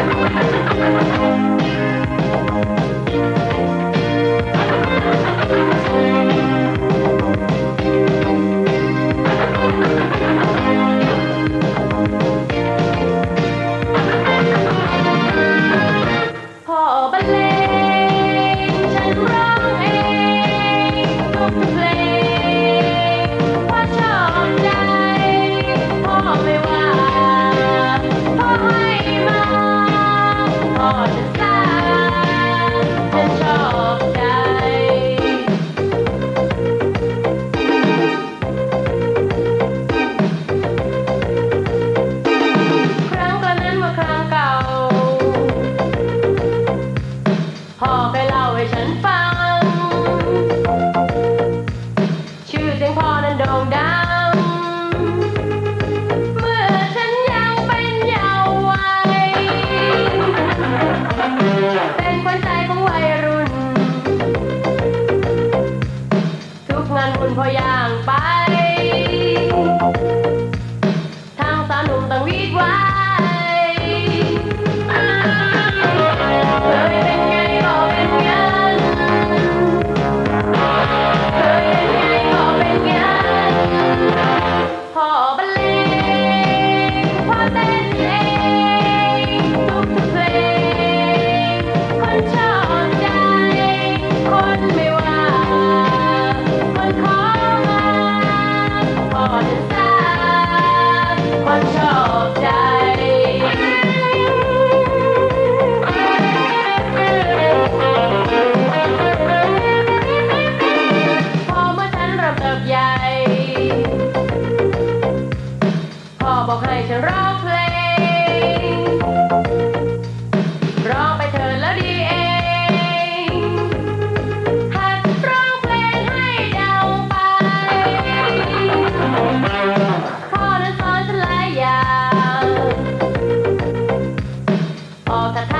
Música จะครั้งกระนั้นว่าครั้งเก่าพอเคเล่าให้ฉันฟัง พ่อย่างไป อนสามคนชอบใจพอเมื่อฉันริ่เติบใหญ่พอบอกให้ฉันร้องเพลง the time.